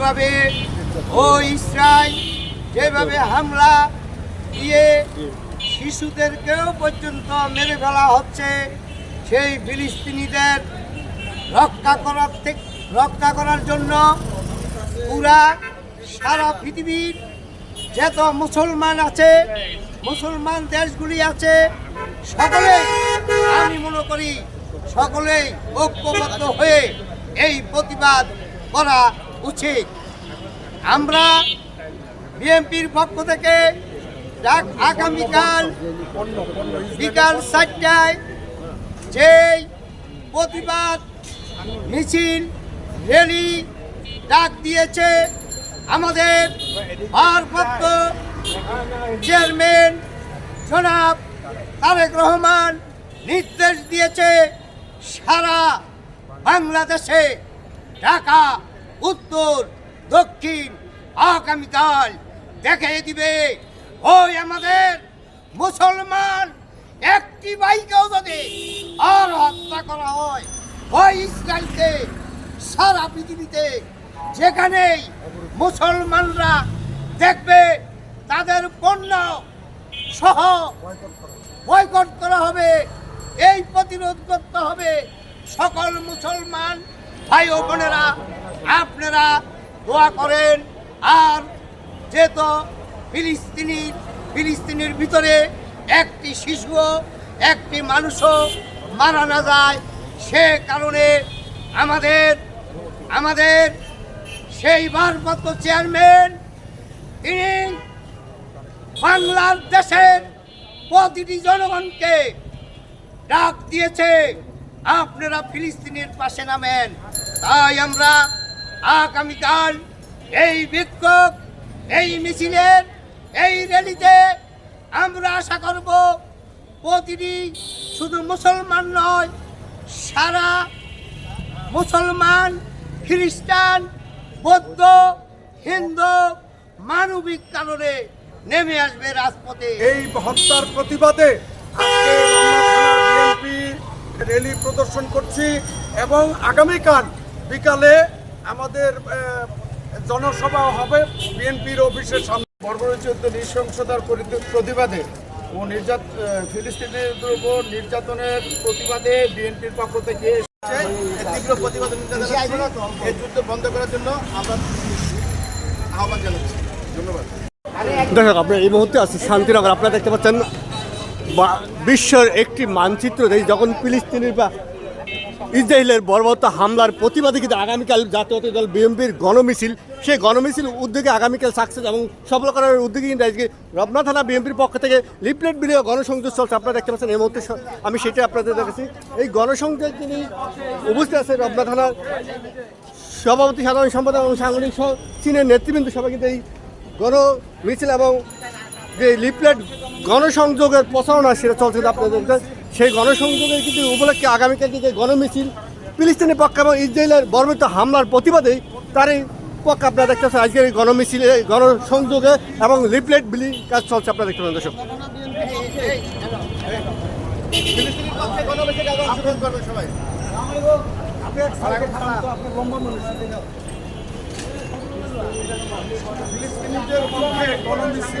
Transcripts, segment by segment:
যেভাবে ও ইসরায়েল, যেভাবে হামলা দিয়ে শিশুদেরকেও পর্যন্ত মেরে ফেলা হচ্ছে, সেই ফিলিস্তিনিদের রক্ষা করার রক্ষা করার জন্য পুরা সারা পৃথিবীর যত মুসলমান আছে, মুসলমান দেশগুলি আছে, সকলে আমি মনে করি সকলেই ঐক্যবদ্ধ হয়ে এই প্রতিবাদ করা উচিত। আমরা বিএনপির পক্ষ থেকে আগামীকাল বিকাল চারটায় যেই প্রতিবাদ মিছিল, র্যালি ডাক দিয়েছে আমাদের ভারপ্রাপ্ত চেয়ারম্যান জনাব তারেক রহমান নির্দেশ দিয়েছে সারা বাংলাদেশে ঢাকা উত্তর, দক্ষিণ আগামীকাল দেখে দিবে। ওই আমাদের মুসলমান, একটি বাইকেও যদি আর হত্যা করা হয়, ওই ইসরায়েলকে সারা পৃথিবীতে যেখানেই মুসলমানরা দেখবে, তাদের পণ্য সহ বয়কট করা হবে, এই প্রতিরোধ করতে হবে সকল মুসলমান ভাই ও বোনেরা। আপনারা দোয়া করেন। আর যেহেতু ফিলিস্তিনি, ফিলিস্তিনির ভিতরে একটি শিশুও একটি মানুষও মারা না যায়, সে কারণে আমাদের আমাদের সেই ভারপ্রাপ্ত চেয়ারম্যান, তিনি বাংলার দেশের প্রতিটি জনগণকে ডাক দিয়েছে, আপনারা ফিলিস্তিনের পাশে নামেন। তাই আমরা আগামীকাল এই বিক্ষোভ, এই মিছিলের এই র্যালিতে আমরা আশা করব প্রতিটি শুধু মুসলমান নয়, সারা মুসলমান, খ্রিস্টান, বৌদ্ধ, হিন্দু মানবিক কারণে নেমে আসবে রাজপথে। এই হত্যার প্রতিবাদে র্যালি প্রদর্শন করছি এবং আগামীকাল বিকালে আমাদের জনসভা হবে বিএনপির অফিসের সামনে। বর্বরোচিত নৃশংসতার প্রতিবাদে ও নির্যাত আহ, ফিলিস্তিনিদের উপর নির্যাতনের প্রতিবাদে বিএনপির পক্ষ থেকে তীব্র প্রতিবাদ এই যুদ্ধ বন্ধ করার জন্য আমরা আহ্বান জানাচ্ছি। ধন্যবাদ। দর্শক আপনারা এই মুহূর্তে আছে শান্তিনগর। আপনারা দেখতে পাচ্ছেন বিশ্বের একটি মানচিত্র দেশ যখন ফিলিস্তিনির বা ইসরায়েলের বর্বরতা হামলার প্রতিবাদে কিন্তু আগামীকাল জাতীয়তাবাদী দল বিএনপির গণমিছিল। সেই গণমিছিল উদ্যোগে আগামীকাল সাকসেস এবং সফল করার উদ্যোগে কিন্তু আজকে রবনা থানা বিএনপির পক্ষ থেকে লিফলেট বিলিয়ে গণসংযোগ চলছে। আপনারা দেখতে পাচ্ছেন এই মুহূর্তে আমি সেটা আপনাদের দেখেছি এই গণসংযোগ তিনি উপস্থিত আছে রবনা থানার সভাপতি, সাধারণ সম্পাদক এবং সাংগঠনিক চীনের নেতৃবৃন্দ সবাই কিন্তু এই গণ মিছিল এবং যে লিফলেট গণসংযোগের প্রচারণা সেটা চলছে আপনাদের সেই গণসংযোগের কিন্তু উপলক্ষে আগামীকাল যে গণমিছিল, ফিলিস্তিনের পক্ষে এবং ইসরায়েলের বর্বিত হামলার প্রতিবাদে তারই পক্ষে আপনারা দেখতে পাচ্ছেন আজকের এই গণমিছিলে গণসংযোগে এবং লিফলেট বিলি কাজ চলছে আপনারা দেখতে পাচ্ছেন, দর্শক। গণমিছিল।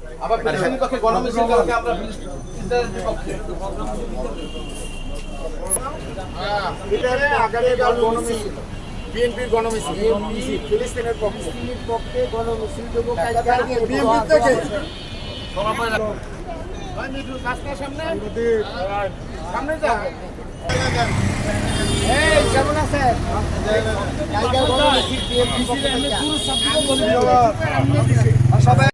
আবার পক্ষে গণমিছিল কালকে আমরা ফিলিস্তিনের পক্ষে। এটারে আগামীকাল গণমিছিল বিএনপির গণমিছিল। ফিলিস্তিনের পক্ষে। পক্ষে গণমিছিল। দেবো বিএনপি থেকে সামনে? যা। এই কেমন আছেন? কালকে